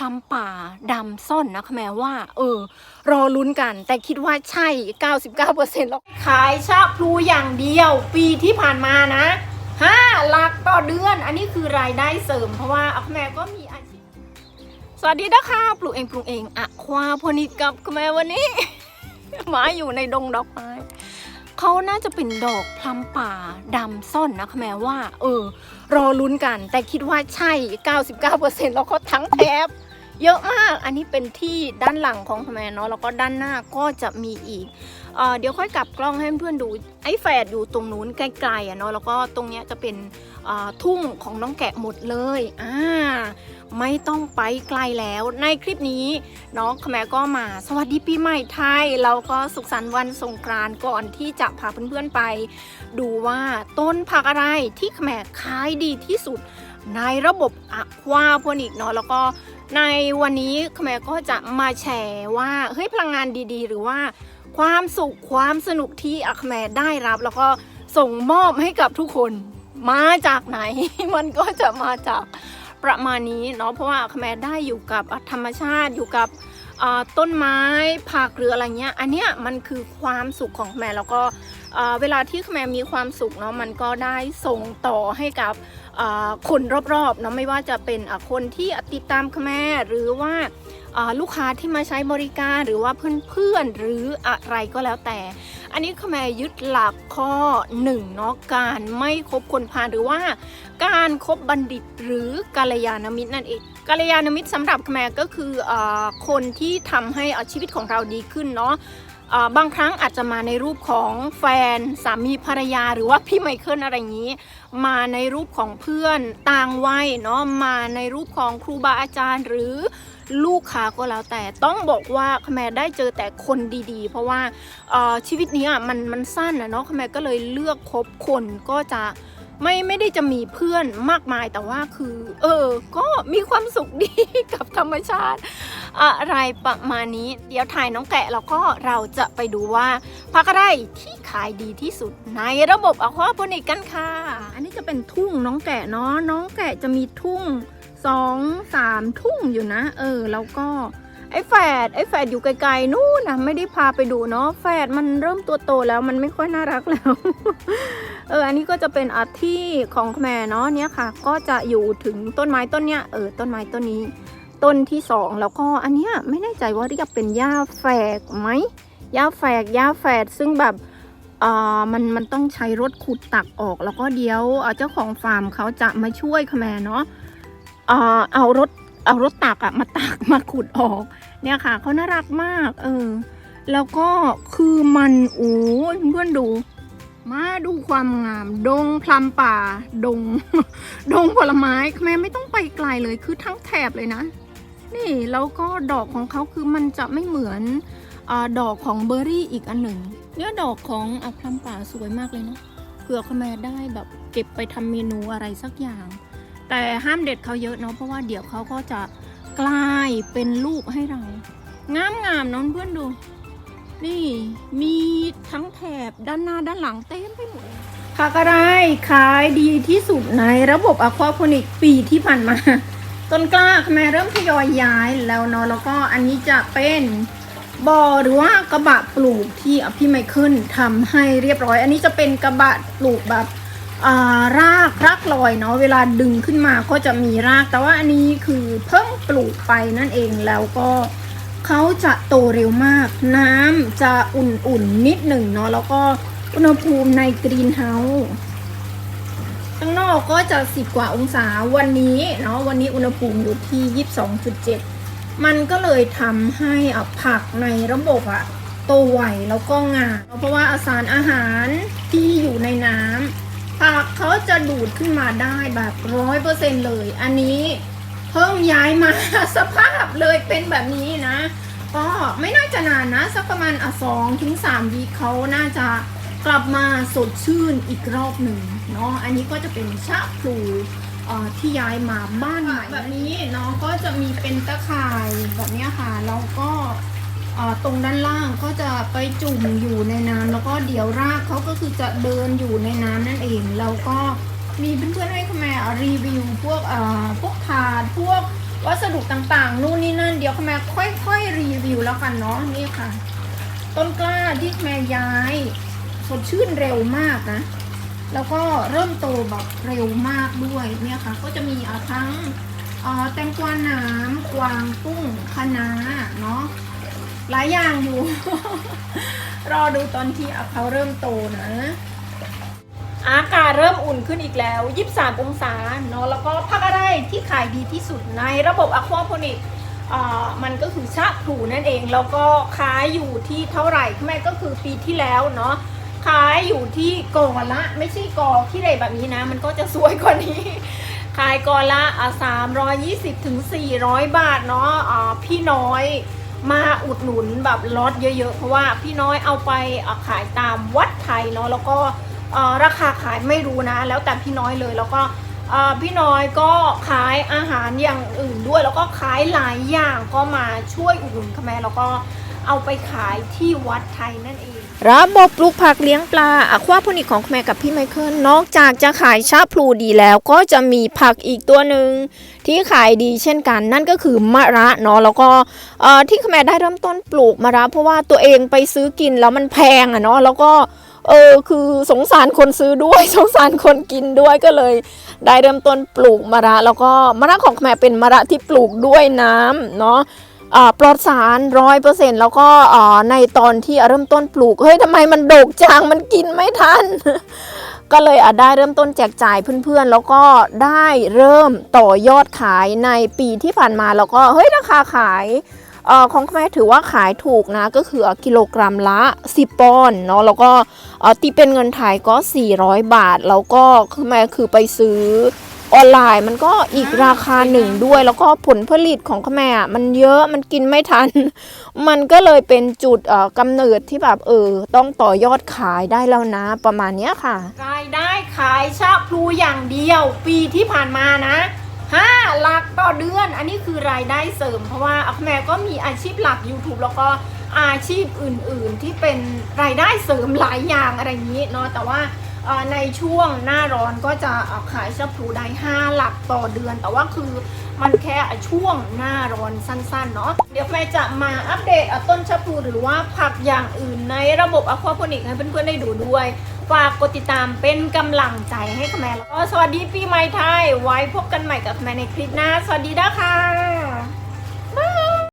พลัมป่าดำซ่อนนะคะแม่ว่า เออ รอลุ้นกัน แต่คิดว่าใช่ 99%แล้วขายชาพลูอย่างเดียว ปีที่ผ่านมานะห้าหลักต่อเดือน อันนี้คือรายได้เสริม เพราะว่าอาแม่ก็มีอาชีพสวัสดีนะคะปลูกเองปลูกเองอะควาโพนิกกับคุณแม่วันนี้ มาอยู่ในดงดอกไม้เขาน่าจะเป็นดอกพลัมป่าดำซ่อนนะคะแม่ว่า เออ รอลุ้นกัน แต่คิดว่าใช่ 99%แล้วก็ทั้งแถบ เยอะมาก อันนี้เป็นที่ด้านหลังของคุณแม่เนาะ แล้วก็ด้านหน้าก็จะมีอีกเอเดี๋ยวค่อยกลับกล้องให้เพื่อนๆดู ไอ้แฝดอยู่ตรงนู้นไกลๆอะเนาะ แล้วก็ตรงเนี้ยจะเป็นทุ่งของน้องแกะหมดเลย อ่า ไม่ต้องไปไกลแล้ว ในคลิปนี้น้องขแมก็มา สวัสดีปีใหม่ไทย แล้วก็สุขสันต์วันสงกรานต์ก่อนที่จะพาเพื่อนๆไป ดูว่าต้นผักอะไรที่ขแมขายดีที่สุดในระบบอะควาโพนิกเนาะแล้วก็ ในวันนี้ขแมก็จะมาแชร์ว่าเฮ้ยพลังงานดีๆ หรือว่า ความสุขความสนุกที่อะขแมได้รับ แล้วก็ส่งมอบให้กับทุกคนมาจากไหน มันก็จะมาจากประมาณนี้เนาะเพราะว่าอะขแมได้อยู่กับธรรมชาติอยู่กับต้นไม้ผักหรืออะไรเงี้ย อันเนี้ยมันคือความสุขของแมแล้วก็เวลาที่แม่มีความสุขเนาะมันก็ได้ส่งต่อให้กับ คนรอบๆเนาะไม่ว่าจะเป็นคนที่ติดตามแม่หรือว่าลูกค้าที่มาใช้บริการหรือว่าเพื่อนๆหรืออะไรก็แล้วแต่ อันนี้แม่ยึดหลักข้อหนึ่งเนาะการไม่คบคนพาลหรือว่าการครบบัณฑิตหรือกัลยาณมิตรนั่นเองกัลยาณมิตรสำหรับแม่ก็คืออคนที่ทำให้อชีวิตของเราดีขึ้นเนาะบางครั้งอาจจะมาในรูปของแฟนสามีภรรยาหรือว่าพี่ไมเคิลอะไรอย่างนี้ มาในรูปของเพื่อนต่างวัยเนาะมาในรูปของครูบาอาจารย์หรือลูกค้าก็แล้วแต่ต้องบอกว่าคแมได้เจอแต่คนดีๆ เพราะว่าชีวิตนี้มันมันสั้นนะเนาะคแมก็เลยเลือกคบคนก็จะ ไม่ไม่ได้จะมีเพื่อนมากมายแต่ว่าคือ เออ ก็มีความสุขดีกับธรรมชาติ อะไรประมาณนี้ เดี๋ยวถ่ายน้องแกะแล้วก็เราจะไปดูว่าพักอะไรที่ขายดีที่สุดในระบบอควาโพนิกกันค่ะ อันนี้จะเป็นทุ่งน้องแกะเนาะน้องแกะจะมีทุ่งสองสามทุ่งอยู่นะ เออ แล้วก็ ไอ้แฝดไอ้แฝดอยู่ไกลๆนู่นนะไม่ได้พาไปดูเนาะแฝดมันเริ่มตัวโตแล้วมันไม่ค่อยน่ารักแล้ว เอออันนี้ก็จะเป็นอาที่ของแม่เนาะเนี่ยค่ะ ก็จะอยู่ถึงต้นไม้ต้นเนี้ยเออต้นไม้ต้นนี้ ต้นที่สองแล้วก็อันเนี้ยไม่แน่ใจว่าเรียกเป็นหญ้าแฝกไหมหญ้าแฝกหญ้าแฝดซึ่งแบบเออมันมันต้องใช้รถขุดตักออก แล้วก็เดี๋ยวเจ้าของฟาร์มเขาจะมาช่วยค่ะแม่เนาะเออเอารถ เอารถตักอะมาตักมาขุดออก เนี่ยค่ะเขาน่ารักมาก เออ แล้วก็คือมันโอ้เพื่อนดู มาดูความงาม ดงพลัมป่า ดง ดงผลไม้แม่ไม่ต้องไปไกลเลยคือทั้งแถบเลยนะ นี่แล้วก็ดอกของเขาคือมันจะไม่เหมือนอดอกของเบอร์รี่อีกอันหนึ่ง เนี่ยดอกของอพลัมป่าสวยมากเลยเนาะเผื่อคุณแม่ได้แบบเก็บไปทำเมนูอะไรสักอย่าง แต่ห้ามเด็ดเขาเยอะเนาะเพราะว่าเดี๋ยวเขาก็จะกลายเป็นลูกให้เรา งามงามๆน้องเพื่อนดู นี่มีทั้งแถบด้านหน้าด้านหลังเต็มไปหมดเลยผักอะไรขายดีที่สุดในระบบอควาโพนิกปีที่ผ่านมา ต้นกล้าแม่เริ่มทยอยย้ายแล้วเนาะแล้วก็อันนี้จะเป็นบ่อหรือว่ากระบะปลูกที่อพี่ไมเคิลทำให้เรียบร้อย อันนี้จะเป็นกระบะปลูกแบบ รากรากลอยเนาะเวลาดึงขึ้นมาก็จะมีราก แต่ว่าอันนี้คือเพิ่งปลูกไปนั่นเองแล้วก็เขาจะโตเร็วมาก น้ำจะอุ่นๆนิดหนึ่งเนาะแล้วก็อุณหภูมิในกรีนเฮาส์ข้างนอกก็จะ10กว่าองศาวันนี้เนาะวันนี้อุณหภูมิอยู่ที่ 22.7 มันก็เลยทำให้อผักในระบบอะโตไวแล้วก็งามเพราะว่าอาสารอาหาร จะดูดขึ้นมาได้แบบร้อยเปอร์เซ็นเลย อันนี้เพิ่งย้ายมาสภาพเลยเป็นแบบนี้นะ ก็ไม่น่าจะนานนะสักประมาณอะสองถึงสามวีคเขาน่าจะกลับมาสดชื่นอีกรอบหนึ่งเนาะอันนี้ก็จะเป็นชะพลูเอ่อที่ย้ายมาบ้านใหม่แบบนี้เนาะก็จะมีเป็นตะข่ายแบบเนี้ยค่ะแล้วก็เอ่อ ตรงด้านล่างก็จะไปจุ่มอยู่ในน้ำแล้วก็เดี๋ยวรากเขาก็คือจะเดินอยู่ในน้ำนั่นเองแล้วก็มีเพื่อนๆให้คแม่รีวิวพวกพวกถาดพวกวัสดุต่างๆ นู่นนี่นั่นเดี๋ยวแม่ค่อยๆรีวิวแล้วกันเนาะนี่ค่ะ ต้นกล้าที่แม่ย้ายสดชื่นเร็วมากนะแล้วก็เริ่มโตแบบเร็วมากด้วยเนี่ยค่ะ ก็จะมีะทั้งเอ่อแตงกวาน้ำกวางตุ้งคะน้าเนาะ หลายอย่างอยู่ รอดูตอนที่เขาเริ่มโตนะ อากาศเริ่มอุ่นขึ้นอีกแล้ว23องศาเนาะแล้วก็ผักอะไรที่ขายดีที่สุดในระบบอะควาโพนิกมันก็คือชะพลูนั่นเอง แล้วก็ขายอยู่ที่เท่าไหร่แม่ก็คือปีที่แล้วเนาะขายอยู่ที่กอละไม่ใช่กอที่ไรแบบนี้นะ มันก็จะสวยกว่านี้ ขายกอละอะ320ถึง400บาทเนาะอ่าพี่น้อย มาอุดหนุนแบบลดเยอะๆ เพราะว่าพี่น้อยเอาไปขายตามวัดไทยเนาะแล้วก็ราคาขายไม่รู้นะ แล้วแต่พี่น้อยเลยแล้วก็พี่น้อยก็ขายอาหารอย่างอื่นด้วย แล้วก็ขายหลายอย่างก็มาช่วยอุดหนุนค่ะแม่แล้วก็ เอาไปขายที่วัดไทยนั่นเอง ระบบปลูกผักเลี้ยงปลาอะควาโพนิกของแม่กับพี่ไมเคิลนอกจากจะขายชาพลูดีแล้วก็จะมีผักอีกตัวหนึ่งที่ขายดีเช่นกันนั่นก็คือมะระเนาะแล้วก็เอ่อที่แม่ได้เริ่มต้นปลูกมะระเพราะว่าตัวเองไปซื้อกินแล้วมันแพงอะเนาะแล้วก็เออคือสงสารคนซื้อด้วยสงสารคนกินด้วยก็เลย ได้เริ่มต้นปลูกมะระ แล้วก็มะระของแม่เป็นมะระที่ปลูกด้วยน้ำเนาะ ปลอดสารร้อยเปอร์เซ็นแล้วก็ในตอนที่เริ่มต้นปลูก เฮ้ยทำไมมันโดกจังมันกินไม่ทัน ก็เลยได้เริ่มต้นแจกจ่ายเพื่อนๆ แล้วก็ได้เริ่มต่อยอดขายในปีที่ผ่านมาแล้วก็เฮ้ยราคาขายออของแม่ถือว่าขายถูกนะก็คือกิโลกรัมละ 10ปอนด์เนาะแล้วก็เอ่อตีเป็นเงินไทยก็ 400 บาท แล้วก็คือแม่คือไปซื้อ ออนไลน์มันก็อีกราคาหนึ่งด้วย แล้วก็ผลผลิตของแม่อะมันเยอะมันกินไม่ทัน มันก็เลยเป็นจุดเอ่อกำเนิดที่แบบเออ ต้องต่อยอดขายได้แล้วนะ ประมาณเนี้ยค่ะ รายได้ขายชาพลูอย่างเดียว ปีที่ผ่านมานะห้าหลักต่อเดือน อันนี้คือรายได้เสริม เพราะว่าอัคแม่ก็มีอาชีพหลัก YouTube แล้วก็อาชีพอื่น ๆ ที่เป็นรายได้เสริมหลายอย่างอะไรอย่างนี้เนาะแต่ว่าเอ่อ ในช่วงหน้าร้อนก็จะขายชาพลูได้ห้าหลักต่อเดือน แต่ว่าคือมันแค่ช่วงหน้าร้อนสั้นๆเนาะเดี๋ยวแม่จะมาอัปเดตต้นชาพลูหรือว่าผักอย่างอื่นในระบบอควาโพนิกให้เพื่อนๆได้ดูด้วยฝากกดติดตามเป็นกำลังใจให้แม่แล้วก็สวัสดีปีใหม่ไทย ไว้พบกันใหม่กับแม่ในคลิปหน้า สวัสดีนะคะ